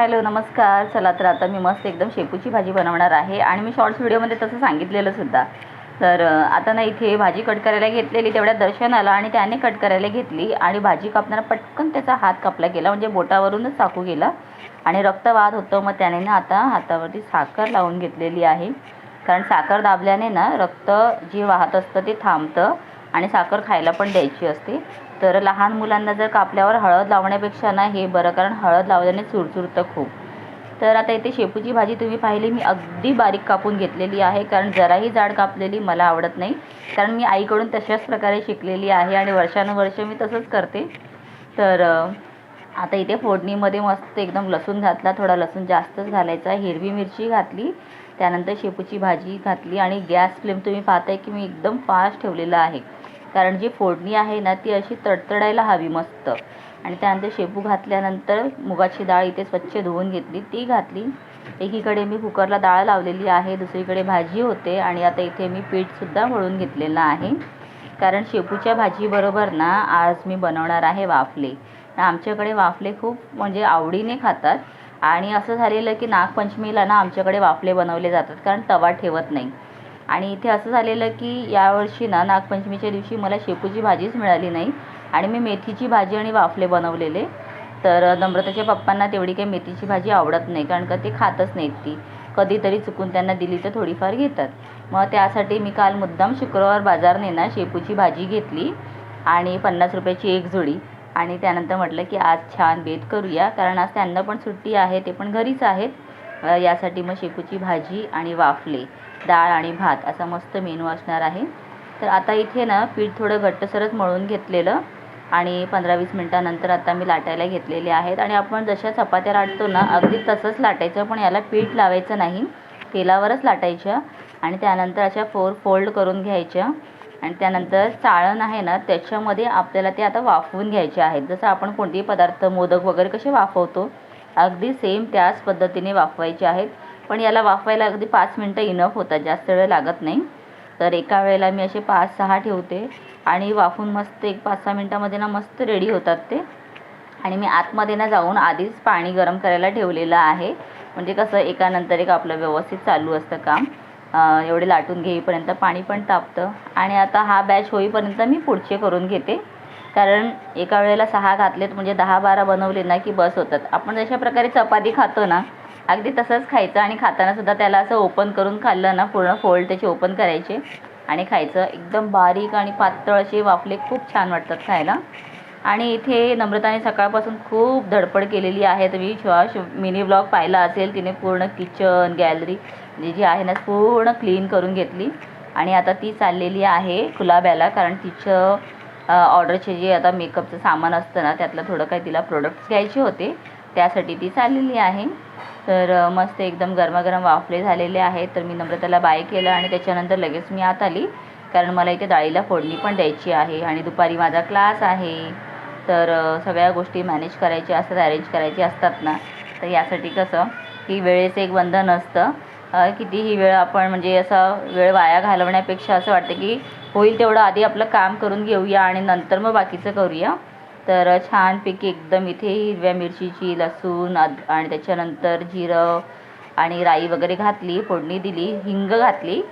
Hello नमस्कार. चला तर आता मी मस्त एकदम शेपूची भाजी बनवणार आहे आणि मी शॉर्ट्स व्हिडिओमध्ये तसं सांगितलेलं सुद्धा. तर आता ना इथे भाजी कट करायला घेतलेली तेवढ्या दर्शन आलं आणि त्याने कट करायला घेतली आणि भाजी कापताना पटकन त्याचा हात कापला गेला म्हणजे बोटावरूनच चाकू गेला आणि रक्त होतं. मग त्याने ना आता हातावरती साखर लावून घेतलेली आहे. कारण साखर दाबल्याने ना रक्त जे वाहत असतं ते थांबतं. आणि साखर खायला पण द्यायची असते. तर लहान मुलांना जर कापल्यावर हळद लावण्यापेक्षा ना हे बरं कारण हळद लावल्याने चुरचुरतं खूप. तर आता इथे शेपूची भाजी तुम्ही पाहिली मी अगदी बारीक कापून घेतलेली आहे कारण जराही जाड कापलेली मला आवडत नाही. कारण मी आईकडून तशाच प्रकारे शिकलेली आहे आणि वर्षानुवर्ष मी तसंच करते. तर आता इथे फोडणीमध्ये मस्त एकदम लसूण घातला थोडा लसूण जास्तच घालायचा हिरवी मिरची घातली त्यानंतर शेपूची भाजी घातली आणि गॅस फ्लेम तुम्ही पाहताय की मी एकदम फास्ट ठेवलेला आहे. कारण जी फोडणी आहे ना ती अशी तडतडायला हवी मस्त. आणि त्यानंतर शेपू घातल्यानंतर मुगाची डाळ इथे स्वच्छ धुवून घेतली. ती घातली. एकीकडे मी कुकरला डाळ लावलेली आहे दुसरीकडे भाजी होते आणि आता इथे मी पीठसुद्धा मळून घेतलेलं आहे. कारण शेपूच्या भाजीबरोबर ना आज मी बनवणार आहे वाफले. आमच्याकडे वाफले खूप म्हणजे आवडीने खातात. आणि असं झालेलं की नागपंचमीला ना आमच्याकडे वाफले बनवले जातात. कारण तवा ठेवत नाही. आणि इथे असं झालेलं की यावर्षी ना नागपंचमीच्या दिवशी मला शेपूची भाजीच मिळाली नाही आणि मी मेथीची भाजी आणि वाफले बनवलेले. तर नम्रताच्या पप्पांना तेवढी काही मेथीची भाजी आवडत नाही कारण का ते खातच नाहीत ती. कधीतरी चुकून त्यांना दिली तर थोडीफार घेतात. मग त्यासाठी मी काल मुद्दाम शुक्रवार बाजारने ना शेपूची भाजी घेतली आणि पन्नास रुपयाची एक जोडी. आणि त्यानंतर म्हटलं की आज छान बेत करूया कारण आज त्यांना पण सुट्टी आहे ते पण घरीच आहेत. यासाठी मग शेपूची भाजी आणि वाफले डाळ आणि भात असा मस्त मेनू असणार आहे. तर आता इथे ना पीठ थोडं घट्टसरच मळून घेतलेलं आणि पंधरा वीस मिनटानंतर आता मी लाटायला घेतलेले आहेत. आणि आपण जशा चपात्या लाटतो ना अगदी तसंच लाटायचं पण याला पीठ लावायचं नाही. तेलावरच लाटायच्या आणि त्यानंतर अशा फोर फोल्ड करून घ्यायच्या. आणि त्यानंतर चाळण आहे ना त्याच्यामध्ये आपल्याला ते आता वाफवून घ्यायचे आहेत. जसं आपण कोणतेही पदार्थ मोदक वगैरे कसे वाफवतो अगदी सेम त्याच पद्धतीने वाफवायचे आहेत. पण याला वाफवायला अगदी पाच मिनटं इनफ होतात जास्त वेळ लागत नाही. तर एका वेळेला मी असे पाच सहा ठेवते. आणि वाफून मस्त एक पाच सहा मिनटामध्ये ना मस्त रेडी होतात ते. आणि मी आतमध्ये ना जाऊन आधीच पाणी गरम करायला ठेवलेलं आहे. म्हणजे कसं एकानंतर एक आपलं व्यवस्थित चालू असतं काम. एवढे लाटून घेईपर्यंत पाणी पण तापतं. आणि आता हा बॅच होईपर्यंत मी पुढचे करून घेते. कारण एका वेळेला सहा घातलेत म्हणजे दहा बारा बनवले ना की बस होतात. आपण जशा प्रकारे चपाती खातो ना अगदी तसंच खायचं आणि खाताना सुद्धा त्याला असं ओपन करून खाल्लं ना पूर्ण फोल्ड त्याचे ओपन करायचे आणि खायचं. एकदम बारीक आणि पातळ असे वाफले खूप छान वाटतात खायला. आणि इथे नम्रताने सकाळपासून खूप धडपड केलेली आहे. तुम्ही श्वास मिनी ब्लॉग पाहिला असेल तिने पूर्ण किचन गॅलरी जी जी आहे ना पूर्ण क्लीन करून घेतली. आणि आता ती चाललेली आहे कुलाब्याला कारण तिचं ऑर्डरचे जे आता मेकअपचं सामान असतं ना त्यातलं थोडं काही तिला प्रोडक्ट्स घ्यायचे होते त्यासाठी ती चाललेली आहे. तर मस्त एकदम गरमागरम वाफले झालेले आहेत तर मी नम्रताला बाय केलं आणि त्याच्यानंतर लगेच मी आत आली. कारण मला इथे डाळीला फोडणी पण द्यायची आहे आणि दुपारी माझा क्लास आहे. तर सगळ्या गोष्टी मॅनेज करायच्या असतात अरेंज करायची असतात ना. तर यासाठी कसं की वेळेचं एक बंधन असतं. कितीही वेळ आपण म्हणजे असा वेळ वाया घालवण्यापेक्षा असं वाटतं की होईल तेवढं आधी आपलं काम करून घेऊया आणि नंतर मग बाकीचं करूया. तर छानपैकी एकदम इथे हिरव्या मिरचीची लसूण अद- आणि त्याच्यानंतर जिरं आणि राई वगैरे घातली फोडणी दिली हिंग घातली.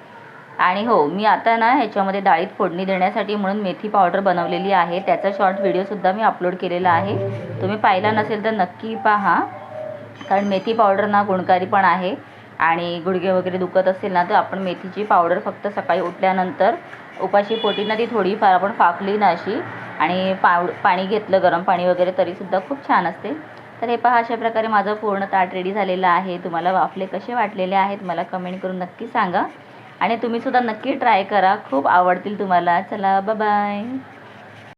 आणि हो मी आता ना ह्याच्यामध्ये डाळीत फोडणी देण्यासाठी म्हणून मेथी पावडर बनवलेली आहे. त्याचा शॉर्ट व्हिडिओसुद्धा मी अपलोड केलेला आहे. तुम्ही पाहिला नसेल तर नक्की पहा. कारण मेथी पावडर ना गुणकारी पण आहे. आणि गुडघे वगैरे दुखत असेल ना तर आपण मेथीची पावडर फक्त सकाळी उठल्यानंतर उपाशी पोटी ना ती थोडीफार आपण फाकली ना अशी आणि पाव पाणी घेतलं गरम पाणी वगैरे तरीसुद्धा खूप छान असते. तर हे पहा अशा प्रकारे माझं पूर्ण ताट रेडी झालेलं आहे. तुम्हाला वाफले कसे वाटलेले आहेत मला कमेंट करून नक्की सांगा. आणि तुम्हीसुद्धा नक्की ट्राय करा. खूप आवडतील तुम्हाला. चला बाय